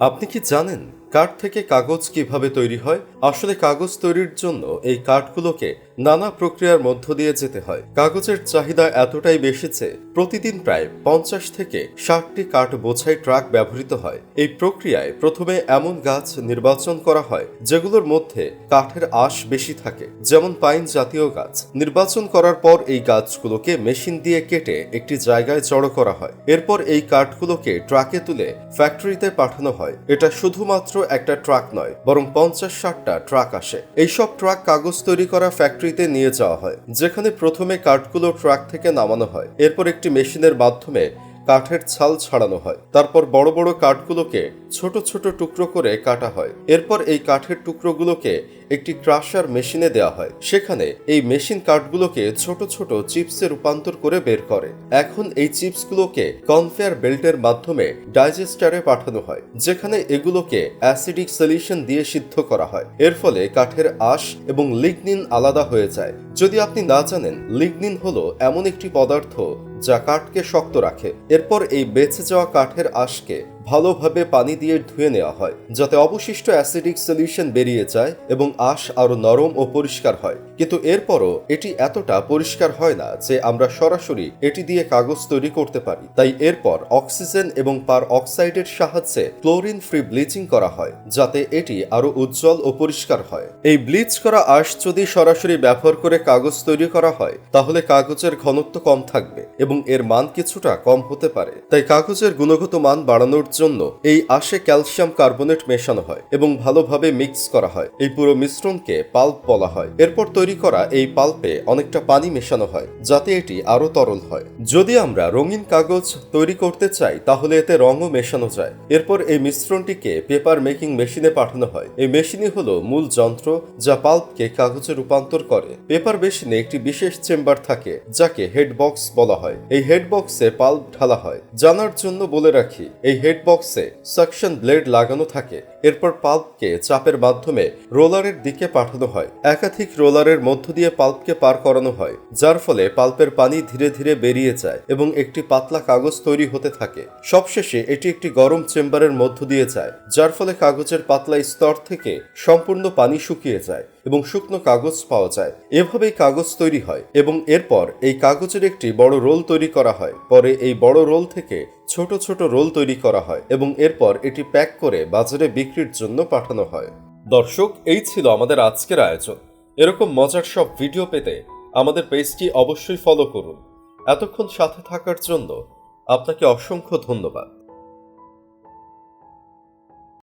আপনি কি জানেন কাঠ থেকে কাগজ কীভাবে তৈরি হয়? আসলে কাগজ তৈরির জন্য এই কাঠগুলোকে নানা প্রক্রিয়ার মধ্য দিয়ে যেতে হয়। কাগজের চাহিদা এতটাই বেশি যে প্রতিদিন প্রায় পঞ্চাশ থেকে ষাটটি কাঠ বোঝাই ট্রাক ব্যবহৃত হয়। এই প্রক্রিয়ায় প্রথমে এমন গাছ নির্বাচন করা হয়, যেগুলোর মধ্যে কাঠের আঁশ বেশি থাকে। যেমন পাইন জাতীয় গাছ। নির্বাচন করার পর এই গাছগুলোকে মেশিন দিয়ে কেটে একটি জায়গায় জড়ো করা হয়। এরপর এই কাঠগুলোকে ট্রাকে তুলে ফ্যাক্টরিতে পাঠানো হয়। এটা শুধুমাত্র একটা ট্রাক নয়, বরং পঞ্চাশ ষাটটা ট্রাক আসে। এইসব ট্রাক কাগজ তৈরি করা ফ্যাক্টরিতে নিয়ে যাওয়া হয়, যেখানে প্রথমে কাঠগুলো ট্রাক থেকে নামানো হয়। এরপর একটি মেশিনের মাধ্যমে কাঠের ছাল ছাড়ানো হয়। তারপর বড় বড় কাঠগুলোকে ছোট ছোট টুকরো করে কাটা হয়। এরপর এই কাঠের টুকরোগুলোকে একটি ক্রাশার মেশিনে দেওয়া হয়। সেখানে এই মেশিন কাঠগুলোকে ছোট ছোট চিপসে রূপান্তর করে বের করে। এখন এই চিপসগুলোকে কনফেয়ার বেল্টের মাধ্যমে ডাইজেস্টারে পাঠানো হয়, যেখানে এগুলোকে অ্যাসিডিক সলিউশন দিয়ে সিদ্ধ করা হয়। এর ফলে কাঠের আঁশ এবং লিগনিন আলাদা হয়ে যায়। যদি আপনি না জানেন, লিগনিন হলো এমন একটি পদার্থ যা কাঠকে শক্ত রাখে। এরপর এই বেঁচে যাওয়া কাঠের আঁশকে ভালোভাবে পানি দিয়ে ধুয়ে নেওয়া হয়, যাতে অবশিষ্ট অ্যাসিডিক সলিউশন বেরিয়ে যায় এবং আঁশ আরও নরম ও পরিষ্কার হয়। কিন্তু এরপরও এটি এতটা পরিষ্কার হয় না যে আমরা সরাসরি এটি দিয়ে কাগজ তৈরি করতে পারি। তাই এরপর অক্সিজেন এবং পার অক্সাইডের সাহায্যে ক্লোরিন ফ্রি ব্লিচিং করা হয়, যাতে এটি আরও উজ্জ্বল ও পরিষ্কার হয়। এই ব্লিচ করা আঁশ যদি সরাসরি ব্যবহার করে কাগজ তৈরি করা হয়, তাহলে কাগজের ঘনত্ব কম থাকবে এবং এর মান কিছুটা কম হতে পারে। তাই কাগজের গুণগত মান বাড়ানোর জন্য এই আশে ক্যালসিয়াম কার্বনেট মেশানো হয় এবং ভালোভাবে মিক্স করা হয়। এই পুরো মিশ্রণকে পাল্প বলা হয়। এরপর তৈরি করা এই পাল্পে অনেকটা পানি মেশানো হয়, যাতে এটি আরও তরল হয়। যদি আমরা রঙিন কাগজ তৈরি করতে চাই, তাহলে এতে রঙও মেশানো যায়। এরপর এই মিশ্রণটিকে পেপার মেকিং মেশিনে পাঠানো হয়। এই মেশিনই হলো মূল যন্ত্র যা পাল্পকে কাগজে রূপান্তর করে। পেপার মেশিনে একটি বিশেষ চেম্বার থাকে, যাকে হেড বক্স বলা হয়। এই হেডবক্সে পাল্প ঢালা হয়। জানার জন্য বলে রাখি, এই হেড বক্সে সাকশন ব্লেড লাগানো থাকে। এরপর পাল্পকে চাপের মাধ্যমে রোলারের দিকে পাঠানো হয়। একাধিক রোলারের মধ্য দিয়ে পাল্পকে পার করানো হয়, যার ফলে পাল্পের পানি ধীরে ধীরে বেরিয়ে যায় এবং একটি পাতলা কাগজ তৈরি হতে থাকে। সবশেষে এটি একটি গরম চেম্বারের মধ্য দিয়ে যায়, যার ফলে কাগজের পাতলা স্তর থেকে সম্পূর্ণ পানি শুকিয়ে যায় এবং শুকনো কাগজ পাওয়া যায়। এভাবেই কাগজ তৈরি হয় এবং এরপর এই কাগজের একটি বড় রোল তৈরি করা হয়। পরে এই বড় রোল থেকে ছোট ছোট রোল তৈরি করা হয় এবং এরপর এটি প্যাক করে বাজারে বিক্রির জন্য পাঠানো হয়। দর্শক, এই ছিল আমাদের আজকের আয়োজন। এরকম মজার সব ভিডিও পেতে আমাদের পেজটি অবশ্যই ফলো করুন। এতক্ষণ সাথে থাকার জন্য আপনাকে অসংখ্য ধন্যবাদ।